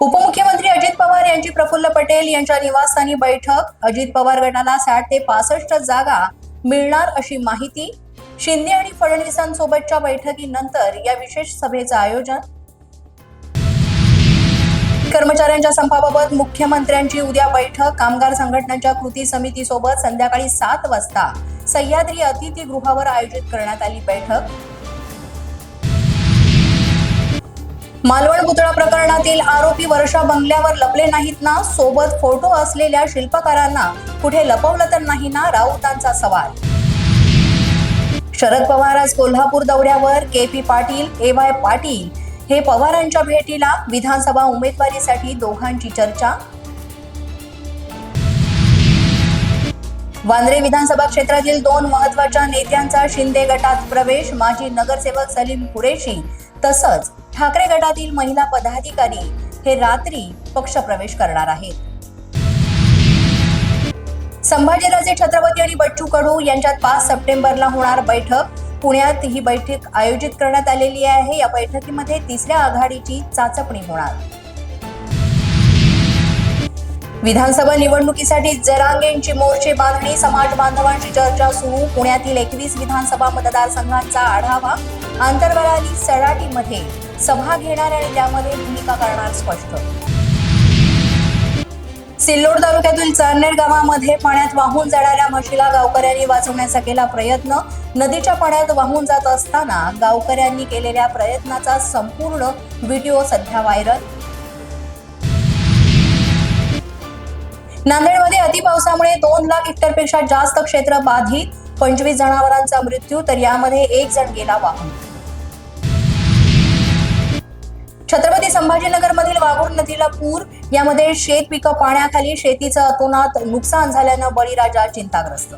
उपमुख्यमंत्री अजित पवार यांची प्रफुल्ल पटेल यांच्या निवासस्थानी बैठक. अजित पवार गटाला साठ ते पासष्ट जागा मिळणार अशी माहिती शिंदे आणि फडणवीसांसोबतच्या बैठकीनंतर या विशेष सभेचं आयोजन. कर्मचाऱ्यांच्या संपाबाबत मुख्यमंत्र्यांची उद्या बैठक. कामगार संघटनांच्या कृती समितीसोबत संध्याकाळी सात वाजता सह्याद्री अतिथीगृहावर आयोजित करण्यात आली बैठक. मालवण पुतळा प्रकरणातील आरोपी वर्षा बंगल्यावर लपले नाहीत ना? सोबत फोटो असलेल्या शिल्पकारांना कुठे लपवलं तर नाही ना? राऊतांचा सवाल. शरद पवार आज कोल्हापूर दौऱ्यावर. K P Patil A Y Patil हे पवारांच्या भेटीला विधानसभा उमेदवारीसाठी दोघांची चर्चा. वांद्रे विधानसभा क्षेत्रातील दोन महत्त्वाच्या नेत्यांचा शिंदे गटात प्रवेश. माजी नगरसेवक सलीम कुरेशी तसंच ठाकरे गटातील महिला पदाधिकारी हे रात्री पक्षप्रवेश करणार आहेत. संभाजीराजे छत्रपती आणि बच्चू कडू यांच्यात पाच सप्टेंबरला होणार बैठक. पुण्यात ही बैठक आयोजित करण्यात आलेली आहे. या बैठकीमध्ये तिसऱ्या आघाडीची चाचपणी होणार. विधानसभा निवडणुकीसाठी जरांगेंची मोर्चे बांधणी समाज बांधवांची चर्चा सुरू. पुण्यातील एकवीस विधानसभा मतदारसंघांचा आढावा. आंतरवळाली सडाटीमध्ये सभा घेणार आणि त्यामध्ये भूमिका करणार स्पष्ट. सिल्लोड तालुक्यातील चारनेर गावामध्ये पाण्यात वाहून जाणाऱ्या म्हशीला गावकऱ्यांनी वाचवण्याचा केला प्रयत्न. नदीच्या पाण्यात वाहून जात असताना गावकऱ्यांनी केलेल्या प्रयत्नाचा संपूर्ण व्हिडिओ सध्या व्हायरल. नांदेडमध्ये अतिपावसामुळे दोन लाख हेक्टरपेक्षा जास्त क्षेत्र बाधित. पंचवीस जनावरांचा मृत्यू तर यामध्ये एक जण गेला वाहून. छत्रपती संभाजीनगरमधील वाघोर नदीला पूर. यामध्ये शेत पिकं पाण्याखाली शेतीचं अतोनात नुकसान झाल्यानं बळीराजा चिंताग्रस्त.